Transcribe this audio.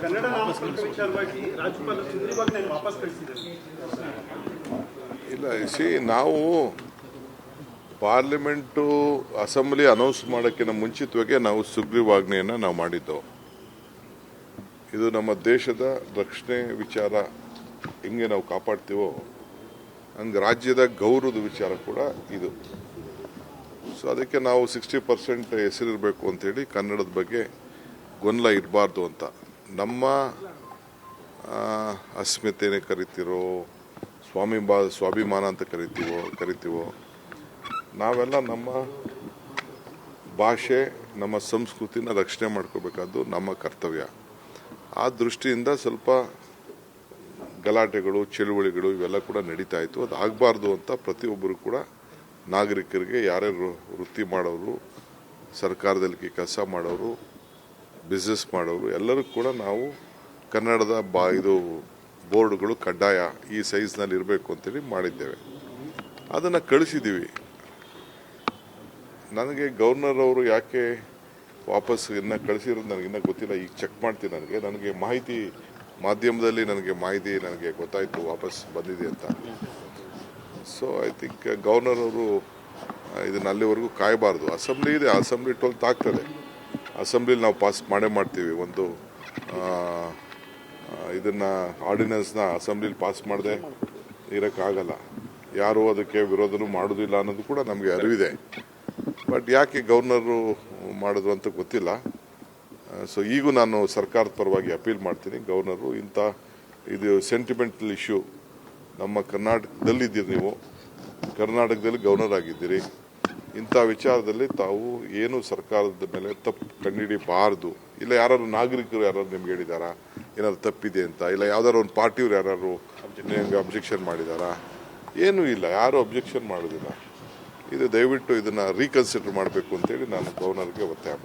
ಕನ್ನಡ ವಿಚಾರವಾಗಿ ರಾಜ್ಯಪಾಲ ವಾಪಸ್ ಇಲ್ಲ ಸಿ ನಾವು ಪಾರ್ಲಿಮೆಂಟು ಅಸೆಂಬ್ಲಿ ಅನೌನ್ಸ್ ಮಾಡೋಕ್ಕಿಂತ ಮುಂಚಿತವಾಗಿ ನಾವು ಸುಗ್ರೀವಾಜ್ಞೆಯನ್ನು ನಾವು ಮಾಡಿದ್ದೆವು. ಇದು ನಮ್ಮ ದೇಶದ ರಕ್ಷಣೆ ವಿಚಾರ ಹೆಂಗೆ ನಾವು ಕಾಪಾಡ್ತೀವೋ, ಹಂಗೆ ರಾಜ್ಯದ ಗೌರವದ ವಿಚಾರ ಕೂಡ ಇದು. ಸೊ ಅದಕ್ಕೆ ನಾವು ಸಿಕ್ಸ್ಟಿ ಪರ್ಸೆಂಟ್ ಹೆಸರಿರಬೇಕು ಅಂತೇಳಿ ಕನ್ನಡದ ಬಗ್ಗೆ ಗೊಂದಲ ಇರಬಾರ್ದು ಅಂತ. ನಮ್ಮ ಅಸ್ಮಿತೆಯೇ ಕರಿತಿರೋ, ಸ್ವಾಮಿ ಬಾ, ಸ್ವಾಭಿಮಾನ ಅಂತ ಕರಿತೀವೋ ಕರಿತೀವೋ, ನಾವೆಲ್ಲ ನಮ್ಮ ಭಾಷೆ, ನಮ್ಮ ಸಂಸ್ಕೃತಿನ ರಕ್ಷಣೆ ಮಾಡ್ಕೋಬೇಕಾದ್ದು ನಮ್ಮ ಕರ್ತವ್ಯ. ಆ ದೃಷ್ಟಿಯಿಂದ ಸ್ವಲ್ಪ ಗಲಾಟೆಗಳು, ಚಳುವಳಿಗಳು ಇವೆಲ್ಲ ಕೂಡ ನಡೀತಾ ಇತ್ತು. ಅದು ಆಗಬಾರ್ದು ಅಂತ ಪ್ರತಿಯೊಬ್ಬರು ಕೂಡ ನಾಗರಿಕರಿಗೆ ಯಾರ್ಯಾರು ವೃತ್ತಿ ಮಾಡೋರು, ಸರ್ಕಾರದಲ್ಲಿ ಕೆಲಸ ಮಾಡೋರು ಬಿಸ್ನೆಸ್ ಮಾಡೋರು, ಎಲ್ಲರೂ ಕೂಡ ನಾವು ಕನ್ನಡದ ಬಾ ಇದು ಬೋರ್ಡ್ಗಳು ಕಡ್ಡಾಯ ಈ ಸೈಜ್ನಲ್ಲಿ ಇರಬೇಕು ಅಂತೇಳಿ ಮಾಡಿದ್ದೇವೆ. ಅದನ್ನು ಕಳಿಸಿದ್ದೀವಿ ನನಗೆ ಗವರ್ನರ್ ಅವರು ಯಾಕೆ ವಾಪಸ್ ಇನ್ನು ಕಳಿಸಿರೋದು ನನಗೆ ಇನ್ನೂ ಗೊತ್ತಿಲ್ಲ, ಈಗ ಚೆಕ್ ಮಾಡ್ತೀನಿ ನನಗೆ. ನನಗೆ ಮಾಹಿತಿ ಮಾಧ್ಯಮದಲ್ಲಿ ನನಗೆ ಮಾಹಿತಿ ನನಗೆ ಗೊತ್ತಾಯಿತು, ವಾಪಸ್ ಬಂದಿದೆ ಅಂತ. ಸೊ ಐ ಥಿಂಕ್ ಗವರ್ನರ್ ಅವರು ಇದನ್ನ ಅಲ್ಲಿವರೆಗೂ ಕಾಯಬಾರ್ದು. ಅಸೆಂಬ್ಲಿ ಇದೆ ಅಸೆಂಬ್ಲಿ ಟ್ವೆಲ್ತ್ ಆಗ್ತದೆ. ಅಸೆಂಬ್ಲಿಲಿ ನಾವು ಪಾಸ್ ಮಾಡೇ ಮಾಡ್ತೀವಿ. ಒಂದು ಇದನ್ನು, ಆರ್ಡಿನೆನ್ಸ್ನ ಅಸೆಂಬ್ಲಿಲಿ ಪಾಸ್ ಮಾಡದೆ ಇರೋಕ್ಕಾಗಲ್ಲ. ಯಾರು ಅದಕ್ಕೆ ವಿರೋಧನೂ ಮಾಡೋದಿಲ್ಲ ಅನ್ನೋದು ಕೂಡ ನಮಗೆ ಅರಿವಿದೆ. ಬಟ್ ಯಾಕೆ ಗವರ್ನರು ಮಾಡಿದ್ರು ಅಂತ ಗೊತ್ತಿಲ್ಲ. ಸೊ ಈಗೂ ನಾನು ಸರ್ಕಾರದ ಪರವಾಗಿ ಅಪೀಲ್ ಮಾಡ್ತೀನಿ. ಗವರ್ನರು ಇಂಥ, ಇದು ಸೆಂಟಿಮೆಂಟಲ್ ಇಶ್ಯೂ ನಮ್ಮ ಕರ್ನಾಟಕದಲ್ಲಿದ್ದೀರಿ ನೀವು. ಕರ್ನಾಟಕದಲ್ಲಿ ಗವರ್ನರ್ ಆಗಿದ್ದೀರಿ. ಇಂಥ ವಿಚಾರದಲ್ಲಿ ತಾವು ಏನು ಸರ್ಕಾರದ ಮೇಲೆ ತಪ್ಪು ಕಂಡುಹಿಡಿಬಾರ್ದು ಇಲ್ಲ ಯಾರು ನಾಗರಿಕರು ಯಾರು ನಿಮ್ಗೆ ಹೇಳಿದಾರಾ? ಏನಾದ್ರು ತಪ್ಪಿದೆ ಅಂತ? ಇಲ್ಲ ಯಾವ್ದಾದ್ರು ಒಂದು ಪಾರ್ಟಿಯವ್ರು ಯಾರು ಅಬ್ಜೆಕ್ಷನ್ ಮಾಡಿದಾರಾ? ಏನೂ ಇಲ್ಲ, ಯಾರು ಅಬ್ಜೆಕ್ಷನ್ ಮಾಡೋದಿಲ್ಲ. ಇದು ದಯವಿಟ್ಟು ಇದನ್ನ ರೀಕನ್ಸಿಡರ್ ಮಾಡಬೇಕು ಅಂತೇಳಿ ನಾನು ಗವರ್ನರ್ಗೆ ಒತ್ತಾಯ ಮಾಡ್ತೀನಿ.